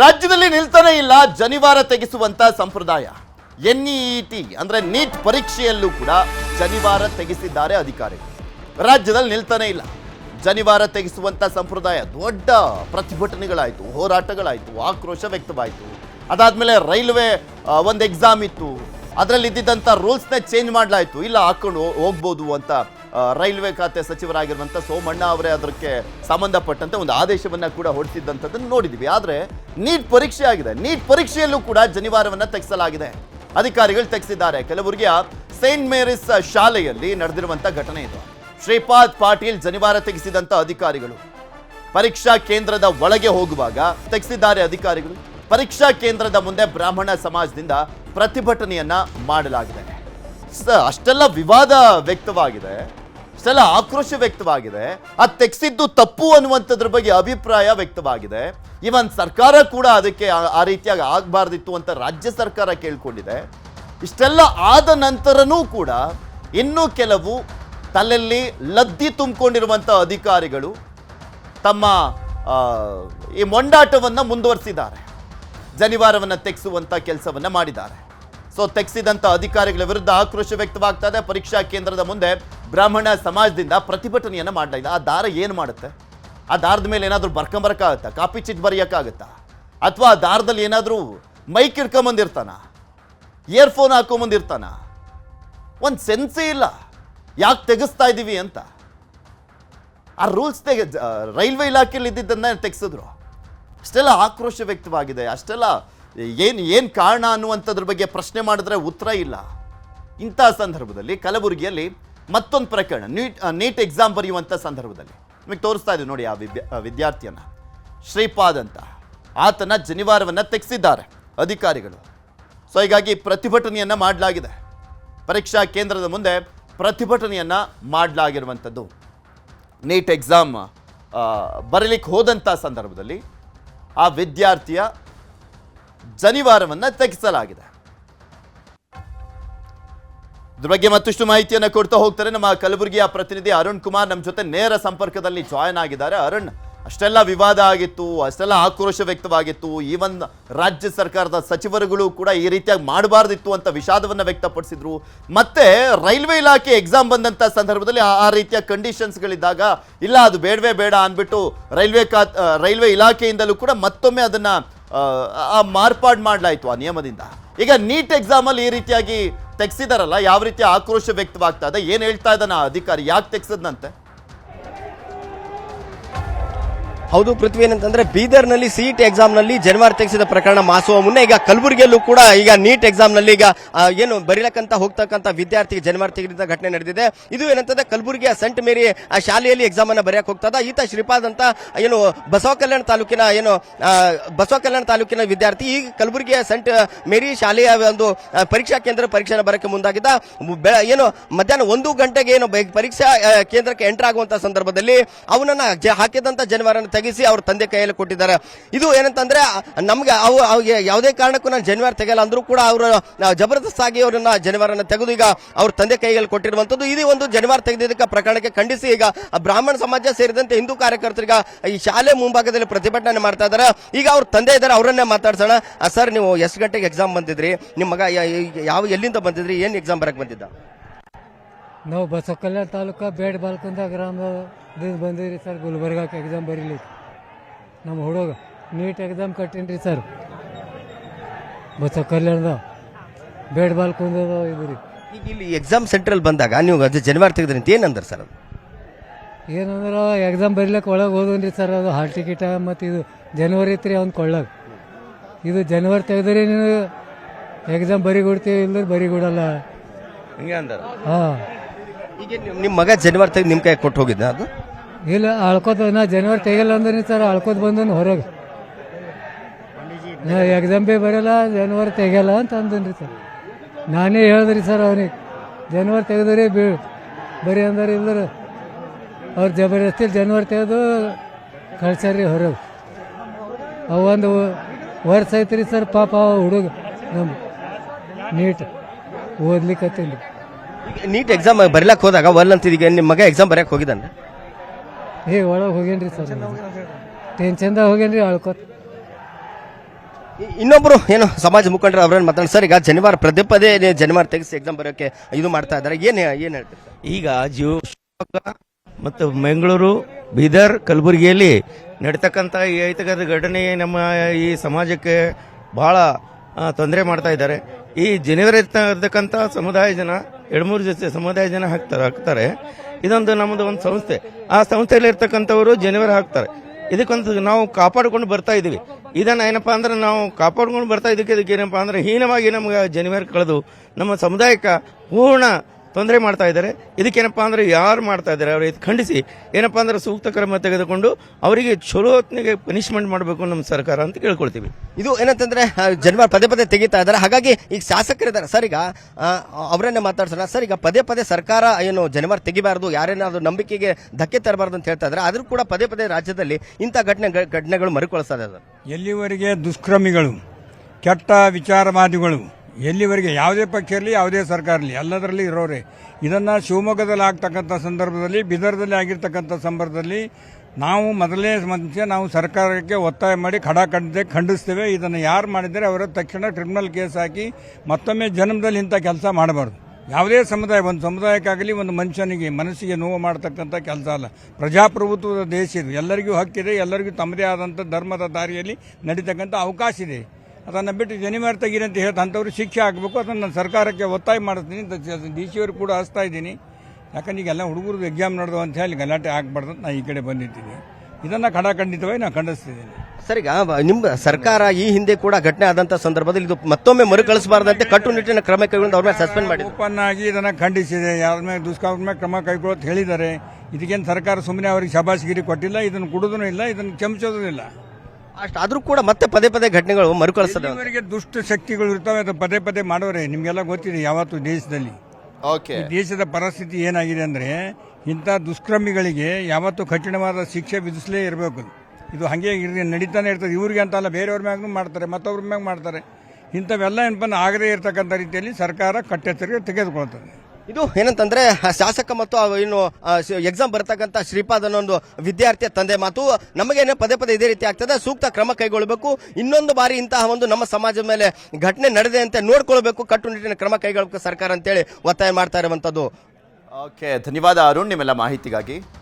ರಾಜ್ಯದಲ್ಲಿ ನಿಲ್ತಾನೇ ಇಲ್ಲ, ಜನಿವಾರ ತೆಗೆಸುವಂತ ಸಂಪ್ರದಾಯ. ಎನ್ಇಇಟಿ ಅಂದ್ರೆ ನೀಟ್ ಪರೀಕ್ಷೆಯಲ್ಲೂ ಕೂಡ ಜನಿವಾರ ತೆಗೆಸಿದ್ದಾರೆ ಅಧಿಕಾರಿಗಳು. ರಾಜ್ಯದಲ್ಲಿ ನಿಲ್ತಾನೇ ಇಲ್ಲ. ಜನಿವಾರ ತೆಗೆಸುವಂತ ಸಂಪ್ರದಾಯ ದೊಡ್ಡ ಪ್ರತಿಭಟನೆಗಳಾಯಿತು, ಹೋರಾಟಗಳಾಯಿತು, ಆಕ್ರೋಶ ವ್ಯಕ್ತವಾಯಿತು. ಅದಾದ್ಮೇಲೆ ರೈಲ್ವೆ ಒಂದು ಎಕ್ಸಾಮ್ ಇತ್ತು. ಅದರಲ್ಲಿ ಇದ್ದಿದ್ದಂಥ ರೂಲ್ಸ್ನ ಚೇಂಜ್ ಮಾಡಲಾಯಿತು. ಇಲ್ಲ, ಹಾಕೊಂಡು ಹೋಗ್ಬೋದು ಅಂತ ರೈಲ್ವೆ ಖಾತೆ ಸಚಿವರಾಗಿರುವಂಥ ಸೋಮಣ್ಣ ಅವರೇ ಅದಕ್ಕೆ ಸಂಬಂಧಪಟ್ಟಂತೆ ಒಂದು ಆದೇಶವನ್ನ ಕೂಡ ಹೊರಡಿಸಿದ್ದಂಥದ್ದನ್ನು ನೋಡಿದ್ವಿ. ಆದರೆ ನೀಟ್ ಪರೀಕ್ಷೆ ಆಗಿದೆ. ನೀಟ್ ಪರೀಕ್ಷೆಯಲ್ಲೂ ಕೂಡ ಜನಿವಾರವನ್ನು ತೆಗೆಸಲಾಗಿದೆ. ಅಧಿಕಾರಿಗಳು ತೆಗೆಸಿದ್ದಾರೆ. ಕೆಲವರಿಗೆ ಸೇಂಟ್ ಮೇರಿಸ್ ಶಾಲೆಯಲ್ಲಿ ನಡೆದಿರುವಂಥ ಘಟನೆ ಇದು. ಶ್ರೀಪಾದ್ ಪಾಟೀಲ್ ಜನಿವಾರ ತೆಗೆಸಿದಂಥ ಅಧಿಕಾರಿಗಳು. ಪರೀಕ್ಷಾ ಕೇಂದ್ರದ ಒಳಗೆ ಹೋಗುವಾಗ ತೆಗೆಸಿದ್ದಾರೆ ಅಧಿಕಾರಿಗಳು. ಪರೀಕ್ಷಾ ಕೇಂದ್ರದ ಮುಂದೆ ಬ್ರಾಹ್ಮಣ ಸಮಾಜದಿಂದ ಪ್ರತಿಭಟನೆಯನ್ನ ಮಾಡಲಾಗಿದೆ. ಅಷ್ಟೆಲ್ಲ ವಿವಾದ ವ್ಯಕ್ತವಾಗಿದೆ. ಅಷ್ಟೆಲ್ಲ ಆಕ್ರೋಶ ವ್ಯಕ್ತವಾಗಿದೆ. ಅದು ತೆಗೆಸಿದ್ದು ತಪ್ಪು ಅನ್ನುವಂಥದ್ರ ಬಗ್ಗೆ ಅಭಿಪ್ರಾಯ ವ್ಯಕ್ತವಾಗಿದೆ. ಇವನ್ ಸರ್ಕಾರ ಕೂಡ ಅದಕ್ಕೆ ಆ ರೀತಿಯಾಗಿ ಆಗಬಾರ್ದಿತ್ತು ಅಂತ ರಾಜ್ಯ ಸರ್ಕಾರ ಕೇಳ್ಕೊಂಡಿದೆ. ಇಷ್ಟೆಲ್ಲ ಆದ ನಂತರನೂ ಕೂಡ ಇನ್ನೂ ಕೆಲವು ತಲೆಯಲ್ಲಿ ಲದ್ದಿ ತುಂಬಿಕೊಂಡಿರುವಂಥ ಅಧಿಕಾರಿಗಳು ತಮ್ಮ ಈ ಮೊಂಡಾಟವನ್ನು ಮುಂದುವರಿಸಿದ್ದಾರೆ. ಜನಿವಾರವನ್ನು ತೆಗೆಸುವಂಥ ಕೆಲಸವನ್ನು ಮಾಡಿದ್ದಾರೆ. ಸೊ, ತೆಗೆಸಿದಂಥ ಅಧಿಕಾರಿಗಳ ವಿರುದ್ಧ ಆಕ್ರೋಶ ವ್ಯಕ್ತವಾಗ್ತಾ ಇದೆ. ಪರೀಕ್ಷಾ ಕೇಂದ್ರದ ಮುಂದೆ ಬ್ರಾಹ್ಮಣ ಸಮಾಜದಿಂದ ಪ್ರತಿಭಟನೆಯನ್ನ ಮಾಡಲಿಲ್ಲ ಆ ದಾರ ಏನು ಮಾಡುತ್ತೆ? ಆ ದಾರದ ಮೇಲೆ ಏನಾದರೂ ಬರ್ಕೊಂಬರಕ್ಕಾಗತ್ತಾ ಕಾಪಿ ಚೀಟ್ ಬರೆಯೋಕ್ಕಾಗತ್ತಾ? ಅಥವಾ ಆ ದಾರದಲ್ಲಿ ಏನಾದರೂ ಮೈಕ್ ಇಟ್ಕೊಂಬಂದಿರ್ತಾನ ಇಯರ್ಫೋನ್ ಹಾಕೊಂಬಂದಿರ್ತಾನ? ಒಂದು ಸೆನ್ಸೇ ಇಲ್ಲ. ಯಾಕೆ ತೆಗೆಸ್ತಾ ಇದ್ದೀವಿ ಅಂತ? ಆ ರೂಲ್ಸ್ ತೆಗೆ ರೈಲ್ವೆ ಇಲಾಖೆಯಲ್ಲಿ ಇದ್ದಿದ್ದನ್ನ ತೆಗೆಸಿದ್ರು. ಅಷ್ಟೆಲ್ಲ ಆಕ್ರೋಶ ವ್ಯಕ್ತವಾಗಿದೆ. ಅಷ್ಟೆಲ್ಲ ಏನು ಏನು ಕಾರಣ ಅನ್ನುವಂಥದ್ರ ಬಗ್ಗೆ ಪ್ರಶ್ನೆ ಮಾಡಿದ್ರೆ ಉತ್ತರ ಇಲ್ಲ. ಇಂಥ ಸಂದರ್ಭದಲ್ಲಿ ಕಲಬುರಗಿಯಲ್ಲಿ ಮತ್ತೊಂದು ಪ್ರಕರಣ, ನೀಟ್ ನೀಟ್ ಎಕ್ಸಾಮ್ ಬರೆಯುವಂಥ ಸಂದರ್ಭದಲ್ಲಿ. ನಿಮಗೆ ತೋರಿಸ್ತಾ ಇದ್ದೀವಿ ನೋಡಿ ಆ ವಿದ್ಯಾ ವಿದ್ಯಾರ್ಥಿಯನ್ನ. ಶ್ರೀಪಾದ್ ಅಂತ. ಆತನ ಜನಿವಾರವನ್ನು ತೆಗೆಸಿದ್ದಾರೆ ಅಧಿಕಾರಿಗಳು. ಸೊ ಹೀಗಾಗಿ ಪ್ರತಿಭಟನೆಯನ್ನು ಮಾಡಲಾಗಿದೆ. ಪರೀಕ್ಷಾ ಕೇಂದ್ರದ ಮುಂದೆ ಪ್ರತಿಭಟನೆಯನ್ನು ಮಾಡಲಾಗಿರುವಂಥದ್ದು. ನೀಟ್ ಎಕ್ಸಾಮ್ ಬರಲಿಕ್ಕೆ ಹೋದಂಥ ಸಂದರ್ಭದಲ್ಲಿ ಆ ವಿದ್ಯಾರ್ಥಿಯ ಜನಿವಾರವನ್ನು ತೆಗೆಸಲಾಗಿದೆ. ಇದ್ರ ಬಗ್ಗೆ ಮತ್ತಷ್ಟು ಮಾಹಿತಿಯನ್ನು ಕೊಡ್ತಾ ಹೋಗ್ತಾರೆ ನಮ್ಮ ಕಲಬುರಗಿಯ ಪ್ರತಿನಿಧಿ ಅರುಣ್ ಕುಮಾರ್. ನಮ್ಮ ಜೊತೆ ನೇರ ಸಂಪರ್ಕದಲ್ಲಿ ಜಾಯ್ನ್ ಆಗಿದ್ದಾರೆ. ಅರುಣ್, ಅಷ್ಟೆಲ್ಲ ವಿವಾದ ಆಗಿತ್ತು, ಅಷ್ಟೆಲ್ಲ ಆಕ್ರೋಶ ವ್ಯಕ್ತವಾಗಿತ್ತು. ಈವನ್ ರಾಜ್ಯ ಸರ್ಕಾರದ ಸಚಿವರುಗಳು ಕೂಡ ಈ ರೀತಿಯಾಗಿ ಮಾಡಬಾರ್ದಿತ್ತು ಅಂತ ವಿಷಾದವನ್ನು ವ್ಯಕ್ತಪಡಿಸಿದ್ರು. ಮತ್ತೆ ರೈಲ್ವೆ ಇಲಾಖೆ ಎಕ್ಸಾಮ್ ಬಂದಂಥ ಸಂದರ್ಭದಲ್ಲಿ ಆ- ರೀತಿಯ ಕಂಡೀಷನ್ಸ್ಗಳಿದ್ದಾಗ ಇಲ್ಲ, ಅದು ಬೇಡವೇ ಬೇಡ ಅಂದ್ಬಿಟ್ಟು ರೈಲ್ವೆ ಖಾ ರೈಲ್ವೆ ಇಲಾಖೆಯಿಂದಲೂ ಕೂಡ ಮತ್ತೊಮ್ಮೆ ಅದನ್ನ ಮಾರ್ಪಾಡು ಮಾಡಲಾಯಿತು ಆ ನಿಯಮದಿಂದ. ಈಗ ನೀಟ್ ಎಕ್ಸಾಮಲ್ಲಿ ಈ ರೀತಿಯಾಗಿ ತೆಗ್ಸಿದಾರಲ್ಲ ಯಾವ ರೀತಿ ಆಕ್ರೋಶ ವ್ಯಕ್ತವಾಗ್ತಾ ಇದೆ ಏನು ಹೇಳ್ತಾ ಇದ್ದಾನ ಆ ಅಧಿಕಾರಿ? ಯಾಕೆ ತೆಗ್ಸದ್ನಂತೆ? ಹೌದು ಪೃಥ್ವಿ ಏನಂತಂದ್ರೆ ಬೀದರ್ನಲ್ಲಿ ಸಿಇಟ್ ಎಕ್ಸಾಮ್ನಲ್ಲಿ ಜನವರಿ ತೆಗೆಸಿದ ಪ್ರಕರಣ ಮಾಸುವ ಮುನ್ನ ಈಗ ಕಲಬುರಗಿಯಲ್ಲೂ ಕೂಡ ಈಗ ನೀಟ್ ಎಕ್ಸಾಮ್ನಲ್ಲಿ ಈಗ ಏನು ಬರೀಲಕ್ಕಂತ ಹೋಗ್ತಕ್ಕಂತ ವಿದ್ಯಾರ್ಥಿಗೆ ಜನವರಿ ತೆಗೆದ ಘಟನೆ ನಡೆದಿದೆ. ಇದು ಏನಂತಂದ್ರೆ ಕಲಬುರಗಿಯ ಸೆಂಟ್ ಮೇರಿ ಶಾಲೆಯಲ್ಲಿ ಎಕ್ಸಾಮ್ ಅನ್ನ ಬರೆಯಕ್ಕೆ ಹೋಗ್ತದ. ಈತ ಶ್ರೀಪಾದ್ ಅಂತ ಏನು ಬಸವ ಕಲ್ಯಾಣ ತಾಲೂಕಿನ, ಏನು ಬಸವ ಕಲ್ಯಾಣ ತಾಲೂಕಿನ ವಿದ್ಯಾರ್ಥಿ. ಈ ಕಲಬುರಗಿಯ ಸೆಂಟ್ ಮೇರಿ ಶಾಲೆಯ ಒಂದು ಪರೀಕ್ಷಾ ಕೇಂದ್ರ ಪರೀಕ್ಷೆನ ಬರಕ್ಕೆ ಮುಂದಾಗಿದ್ದ. ಏನು, ಮಧ್ಯಾಹ್ನ ಒಂದು ಗಂಟೆಗೆ ಏನು ಪರೀಕ್ಷಾ ಕೇಂದ್ರಕ್ಕೆ ಎಂಟರ್ ಆಗುವಂತ ಸಂದರ್ಭದಲ್ಲಿ ಅವನನ್ನ ಹಾಕಿದಂತ ಜನವರನ್ನು ತೆಗೆಸಿ ಅವ್ರ ತಂದೆ ಕೈಯಲ್ಲಿ ಕೊಟ್ಟಿದ್ದಾರೆ. ಇದು ಏನಂತಂದ್ರೆ, ನಮ್ಗೆ ಅವು ಅವ್ರಿಗೆ ಯಾವುದೇ ಕಾರಣಕ್ಕೂ ನಾನು ಜನಿವಾರ ತೆಗೆಯಲ್ಲ, ಅಂದ್ರೂ ಕೂಡ ಅವರು ಜಬರ್ದಸ್ತಾಗಿ ಅವರನ್ನ ಜನಿವಾರನ್ನ ತೆಗೆದು ಈಗ ಅವ್ರ ತಂದೆ ಕೈಯಲ್ಲಿ ಕೊಟ್ಟಿರುವಂತದ್ದು ಇದು ಒಂದು ಜನಿವಾರ ತೆಗೆದಿದ್ದಕ್ಕೆ ಪ್ರಕರಣಕ್ಕೆ ಖಂಡಿಸಿ ಈಗ ಬ್ರಾಹ್ಮಣ ಸಮಾಜ ಸೇರಿದಂತೆ ಹಿಂದೂ ಕಾರ್ಯಕರ್ತರಿಗ ಈ ಶಾಲೆ ಮುಂಭಾಗದಲ್ಲಿ ಪ್ರತಿಭಟನೆ ಮಾಡ್ತಾ ಇದ್ದಾರೆ. ಈಗ ಅವ್ರ ತಂದೆ ಇದ್ದಾರೆ, ಅವರನ್ನೇ ಮಾತಾಡ್ಸೋಣ. ಸರ್, ನೀವು ಎಷ್ಟು ಗಂಟೆಗೆ ಎಕ್ಸಾಮ್ ಬಂದಿದ್ರಿ? ನಿಮ್ಮ ಮಗ ಯಾವ ಎಲ್ಲಿಂದ ಬಂದಿದ್ರಿ? ಏನ್ ಎಕ್ಸಾಮ್ ಬರಕ್ ಬಂದಿದ್ದ? ನಾವು ಬಸವ ಕಲ್ಯಾಣ ತಾಲೂಕ ಬೇಡ ಬಾಲ್ಕುಂದ ಗ್ರಾಮದಿಂದ ಬಂದಿರಿ ಸರ್ ಗುಲ್ಬರ್ಗಕ್ಕೆ ಎಕ್ಸಾಮ್ ಬರೀಲಿಕ್ಕೆ ನಮ್ಮ ಹುಡುಗ ನೀಟ್ ಎಕ್ಸಾಮ್ ಕಟ್ಟೀನಿ ಸರ್. ಬಸವ ಕಲ್ಯಾಣದ ಬೇಡ ಬಾಲ್ಕುಂದ ಇದು ರೀ ಈಗ ಇಲ್ಲಿ ಎಕ್ಸಾಮ್ ಸೆಂಟ್ರಲ್ಲಿ ಬಂದಾಗ ನೀವು ಅದು ಜನವರಿ ತೆಗೆದ್ರಿ ಅಂತ ಏನಂದ್ರೆ ಸರ್ ಅದು? ಏನಂದ್ರೆ ಎಕ್ಸಾಮ್ ಬರೀಲಿಕ್ಕೆ ಒಳಗೆ ಹೋದನ್ರಿ ಸರ್ ಅದು ಹಾಲ್ ಟಿಕೆಟ ಮತ್ತು ಇದು ಜನವರಿ ಐತ್ರಿ ಅವ್ನು ಕೊಳ್ಳಾಗ. ಇದು ಜನವರಿ ತೆಗೆದ್ರಿ ನೀವು ಎಕ್ಸಾಮ್ ಬರಿ ಕೊಡ್ತೀವಿ ಇಲ್ಲದ್ರೆ ಬರಿ ಕೊಡಲ್ಲ ಹಿಂಗೆ ಅಂದಾರ? ಹಾಂ. ಈಗ ನಿಮ್- ನಿಮ್ಮ ಮಗ ಜನವರಿ ತೆಗೆದು ನಿಮ್ಮ ಕೈ ಕೊಟ್ಟು ಹೋಗಿದ್ದ ಅದು? ಇಲ್ಲ, ಅಳ್ಕೋತ ನಾ ಜನವರಿ ತೆಗಿಲ್ಲ ಅಂದ್ರೆ ಸರ್ ಅಳ್ಕೋತ ಬಂದನು ಹೊರಗೆ. ನಾ ಎಕ್ಸಾಮ್ ಬಿ ಬರಲ್ಲ ಜನವರಿ ತೆಗಿಯಲ್ಲ ಅಂತ ಅಂದನ್ರಿ ಸರ್ ನಾನೇ ಹೇಳಿದ್ರಿ ಸರ್ ಅವನಿಗೆ ಜನವರಿ ತೆಗೆದ್ರಿ ಬಿ ಬರೀ ಅಂದ್ರೆ ಇಲ್ಲರು ಅವ್ರು ಜಬರ್ದಸ್ತಿ ಜನವರಿ ತೆಗೆದು ಕಳ್ಸ್ಯಾರ್ರಿ ಹೊರಗೆ. ಅವ ಒಂದು ವರ್ಷ ಐತ್ರಿ ಸರ್ ಪಾಪ ಹುಡುಗ ನಮ್ಮ ನೀಟ್ ಓದ್ಲಿಕ್ಕತ್ತೀನಿ ಈಗ ನೀಟ್ ಎಕ್ಸಾಮ್ ಬರಿಲಕ್ಕೆ ಹೋದಾಗ ಒಲ್ ಅಂತಿದೀಗ ನಿಮ್ಮ ಮಗ ಎಕ್ಸಾಮ್ ಬರೆಯಕ್ಕೆ ಹೋಗಿದ್ದಾನೆ. ಏ ಒಳಗೆ ಹೋಗೇನ್ರಿ ಸರ್ ಟೆನ್ಷನ್ದಾಗ ಹೋಗೇನ್ರಿ ಅಳ್ಕೋತ ಇ- ಇನ್ನೊಬ್ರು ಏನು ಸಮಾಜ ಮುಖಂಡರು ಅವ್ರನ್ನ ಮಾತಾಡ ಸರ್ ಈಗ ಜನಿವಾರ ಪದೇ ಪದೇ ನೀವು ಜನಿವಾರ ತೆಗೆಸಿ ಎಕ್ಸಾಮ್ ಬರೋಕ್ಕೆ ಇದು ಮಾಡ್ತಾ ಇದ್ದಾರೆ ಏನು ಏನು ಹೇಳ್ತೀರಿ ಸರ್? ಈಗ ಜೀವ ಶಿವಮೊಗ್ಗ ಮತ್ತು ಬೆಂಗಳೂರು ಬೀದರ್ ಕಲಬುರಗಿಯಲ್ಲಿ ನಡೀತಕ್ಕಂಥ ಈ ಐತಕದ ಘಟನೆ ನಮ್ಮ ಈ ಸಮಾಜಕ್ಕೆ ಭಾಳ ತೊಂದರೆ ಮಾಡ್ತಾ ಇದ್ದಾರೆ. ಈ ಜನವರಿ ಇರ್ತಕ್ಕಂಥ ಸಮುದಾಯ ಜನ ಎರಡ್ಮೂರು ಜೊತೆ ಸಮುದಾಯ ಜನ ಹಾಕ್ತಾರೆ ಹಾಕ್ತಾರೆ. ಇದೊಂದು ನಮ್ಮದು ಒಂದು ಸಂಸ್ಥೆ. ಆ ಸಂಸ್ಥೆಯಲ್ಲಿ ಇರ್ತಕ್ಕಂಥವರು ಜನವರಿ ಹಾಕ್ತಾರೆ. ಇದಕ್ಕೊಂದು ನಾವು ಕಾಪಾಡಿಕೊಂಡು ಬರ್ತಾ ಇದೀವಿ. ಇದನ್ನ ಏನಪ್ಪ ಅಂದ್ರೆ ನಾವು ಕಾಪಾಡ್ಕೊಂಡು ಬರ್ತಾ ಇದಕ್ಕೆ ಇದಕ್ಕೆ ಏನಪ್ಪ ಅಂದ್ರೆ ಹೀನವಾಗಿ ನಮ್ಗೆ ಜನವರಿ ಕಳೆದು ನಮ್ಮ ಸಮುದಾಯಕ್ಕೆ ಪೂರ್ಣ ತೊಂದರೆ ಮಾಡ್ತಾ ಇದ್ದಾರೆ. ಇದಕ್ಕೇನಪ್ಪ ಅಂದ್ರೆ ಯಾರು ಮಾಡ್ತಾ ಇದ್ದಾರೆ? ಅವ್ರು ಇದು ಖಂಡಿಸಿ. ಏನಪ್ಪಾ ಅಂದ್ರೆ ಸೂಕ್ತ ಕ್ರಮ ತೆಗೆದುಕೊಂಡು ಅವರಿಗೆ ಚಲೋ ಹೊತ್ತಿಗೆ ಪನಿಷ್ಮೆಂಟ್ ಮಾಡಬೇಕು ನಮ್ಮ ಸರ್ಕಾರ ಅಂತ ಕೇಳ್ಕೊಳ್ತೀವಿ. ಇದು ಏನಂತಂದ್ರೆ ಆ, ಜನಿವಾರ ಪದೇ ಪದೇ ತೆಗಿತಾ ಇದ್ದಾರೆ. ಹಾಗಾಗಿ ಈಗ ಶಾಸಕರಿದ್ದಾರೆ ಸರ್ ಈಗ ಅವರನ್ನೇ ಮಾತಾಡ್ಸೋಣ. ಸರ್ ಈಗ ಪದೇ ಪದೇ ಸರ್ಕಾರ ಏನು ಜನವರ್ ತೆಗಿಬಾರ್ದು ಯಾರೇನಾದ್ರು ನಂಬಿಕೆಗೆ ಧಕ್ಕೆ ತರಬಾರ್ದು ಅಂತ ಹೇಳ್ತಾ ಇದ್ದಾರೆ. ಆದರೂ ಕೂಡ ಪದೇ ಪದೇ ರಾಜ್ಯದಲ್ಲಿ ಇಂಥ ಘಟನೆ ಘಟನೆಗಳು ಮರುಕಳಿಸ್ತಾ ಇದ್ದಾರೆ ಎಲ್ಲಿವರೆಗೆ ದುಷ್ಕ್ರಮಿಗಳು ಕೆಟ್ಟ ವಿಚಾರವಾದಿಗಳು ಎಲ್ಲಿವರೆಗೆ? ಯಾವುದೇ ಪಕ್ಷ ಇರಲಿ, ಯಾವುದೇ ಸರ್ಕಾರ ಇರಲಿ, ಎಲ್ಲದರಲ್ಲಿ ಇರೋರೆ. ಇದನ್ನು ಶಿವಮೊಗ್ಗದಲ್ಲಿ ಆಗ್ತಕ್ಕಂಥ ಸಂದರ್ಭದಲ್ಲಿ, ಬಿದರ್ದಲ್ಲಿ ಆಗಿರ್ತಕ್ಕಂಥ ಸಂದರ್ಭದಲ್ಲಿ ನಾವು ಮೊದಲನೇ ಮುಂಚೆ ನಾವು ಸರ್ಕಾರಕ್ಕೆ ಒತ್ತಾಯ ಮಾಡಿ ಖಡ ಖಂಡಿತ ಖಂಡಿಸ್ತೇವೆ. ಇದನ್ನು ಯಾರು ಮಾಡಿದರೆ ಅವರ ತಕ್ಷಣ ಕ್ರಿಮಿನಲ್ ಕೇಸ್ ಹಾಕಿ ಮತ್ತೊಮ್ಮೆ ಜನ್ಮದಲ್ಲಿ ಇಂಥ ಕೆಲಸ ಮಾಡಬಾರ್ದು. ಯಾವುದೇ ಸಮುದಾಯ, ಒಂದು ಸಮುದಾಯಕ್ಕಾಗಲಿ, ಒಂದು ಮನುಷ್ಯನಿಗೆ, ಮನಸ್ಸಿಗೆ ನೋವು ಮಾಡ್ತಕ್ಕಂಥ ಕೆಲಸ ಅಲ್ಲ. ಪ್ರಜಾಪ್ರಭುತ್ವದ ದೇಶ ಇದು. ಎಲ್ಲರಿಗೂ ಹಕ್ಕಿದೆ, ಎಲ್ಲರಿಗೂ ತಮ್ಮದೇ ಆದಂಥ ಧರ್ಮದ ದಾರಿಯಲ್ಲಿ ನಡೀತಕ್ಕಂಥ ಅವಕಾಶ ಇದೆ. ಅದನ್ನು ಬಿಟ್ಟು ಜನಿವಾರ ತೆಗೀರಿ ಅಂತ ಹೇಳ್ತಾ ಅಂಥವ್ರು ಶಿಕ್ಷೆ ಆಗಬೇಕು ಅದನ್ನು ನಾನು ಸರ್ಕಾರಕ್ಕೆ ಒತ್ತಾಯ ಮಾಡ್ತೀನಿ ಡಿ ಸಿ ಅವರು ಕೂಡ ಹಚ್ತಾ ಇದ್ದೀನಿ. ಯಾಕಂದ್ರೆ ಈಗೆಲ್ಲ ಹುಡುಗರು ಎಕ್ಸಾಮ್ ನಡೆದು ಅಂತ ಹೇಳಿ ಗಲಾಟೆ ಆಗಬಾರ್ದು ಅಂತ ನಾನು ಈ ಕಡೆ ಬಂದಿದ್ದೀನಿ. ಇದನ್ನು ಖಡಾಖಂಡಿತವಾಗಿ ನಾನು ಖಂಡಿಸ್ತಿದ್ದೀನಿ. ಸರ್ ಈಗ ನಿಮ್ಮ ಸರ್ಕಾರ ಈ ಹಿಂದೆ ಕೂಡ ಘಟನೆ ಆದಂಥ ಸಂದರ್ಭದಲ್ಲಿ ಇದು ಮತ್ತೊಮ್ಮೆ ಮರುಕಳಿಸಬಾರ್ದಂತೆ ಕಟ್ಟುನಿಟ್ಟಿನ ಕ್ರಮ ಕೈಗೊಂಡು ಅವ್ರ ಮೇಲೆ ಸಸ್ಪೆಂಡ್ ಮಾಡಿ ಓಪನ್ ಆಗಿ ಇದನ್ನು ಖಂಡಿಸಿದೆ. ಯಾರ ಮೇಲೆ ದುಷ್ಕರ್ಮ ಮೇಲೆ ಕ್ರಮ ಕೈಗೊಳ್ಳೋದು ಹೇಳಿದ್ದಾರೆ. ಇದಕ್ಕೇನು ಸರ್ಕಾರ ಸುಮ್ಮನೆ ಅವರಿಗೆ ಶಬಾಷ್ಗಿರಿ ಕೊಟ್ಟಿಲ್ಲ ಇದನ್ನು ಕೊಡೋದೂ ಇಲ್ಲ ಇದನ್ನು ಕ್ಷಮಿಸೋದೂ ಇಲ್ಲ. ಅಷ್ಟು ಆದರೂ ಕೂಡ ಮತ್ತೆ ಪದೇ ಪದೇ ಘಟನೆಗಳು ಮರುಕಳಿಸ್ತದೆ ಇಲ್ಲಿವರೆಗೆ ದುಷ್ಟ ಶಕ್ತಿಗಳು ಇರ್ತವೆ ಅದು ಪದೇ ಪದೇ ಮಾಡೋರೆ ನಿಮಗೆಲ್ಲ ಗೊತ್ತಿದೆ ಯಾವತ್ತು ದೇಶದಲ್ಲಿ. ಓಕೆ. ಈ ದೇಶದ ಪರಿಸ್ಥಿತಿ ಏನಾಗಿದೆ ಅಂದ್ರೆ ಇಂಥ ದುಷ್ಕರ್ಮಿಗಳಿಗೆ ಯಾವತ್ತು ಕಠಿಣವಾದ ಶಿಕ್ಷೆ ವಿಧಿಸಲೇ ಇರಬೇಕು. ಇದು ಹಾಗೆ ಇರಲಿ ನಡೀತಾನೆ ಇರ್ತದೆ. ಇವ್ರಿಗೆ ಅಂತ ಅಲ್ಲ ಬೇರೆಯವ್ರ ಮ್ಯಾಗೂ ಮಾಡ್ತಾರೆ ಮತ್ತೊಬ್ಬರ ಮ್ಯಾಗ ಮಾಡ್ತಾರೆ. ಇಂಥವೆಲ್ಲ ಏನಪ್ಪ ಆಗದೇ ಇರತಕ್ಕಂಥ ರೀತಿಯಲ್ಲಿ ಸರ್ಕಾರ ಕಟ್ಟೆಚ್ಚರಿಕೆ ತೆಗೆದುಕೊಳ್ತದೆ. ಇದು ಏನಂತಂದ್ರೆ ಶಾಸಕ ಮತ್ತು ಏನು ಎಕ್ಸಾಮ್ ಬರತಕ್ಕಂಥ ಶ್ರೀಪಾದ್ ಅನ್ನೋ ಒಂದು ವಿದ್ಯಾರ್ಥಿಯ ತಂದೆ ಮಾತು ನಮಗೇನು ಪದೇ ಪದೇ ಇದೇ ರೀತಿ ಆಗ್ತದೆ. ಸೂಕ್ತ ಕ್ರಮ ಕೈಗೊಳ್ಳಬೇಕು. ಇನ್ನೊಂದು ಬಾರಿ ಇಂತಹ ಒಂದು ನಮ್ಮ ಸಮಾಜದ ಮೇಲೆ ಘಟನೆ ನಡೆದೆ ಅಂತ ನೋಡ್ಕೊಳ್ಬೇಕು. ಕಟ್ಟುನಿಟ್ಟಿನ ಕ್ರಮ ಕೈಗೊಳ್ಳಬೇಕು ಸರ್ಕಾರ ಅಂತೇಳಿ ಒತ್ತಾಯ ಮಾಡ್ತಾ ಇರುವಂತದ್ದು ಓಕೆ, ಧನ್ಯವಾದ ಅರುಣ್, ನಿಮ್ಮೆಲ್ಲ ಮಾಹಿತಿಗಾಗಿ.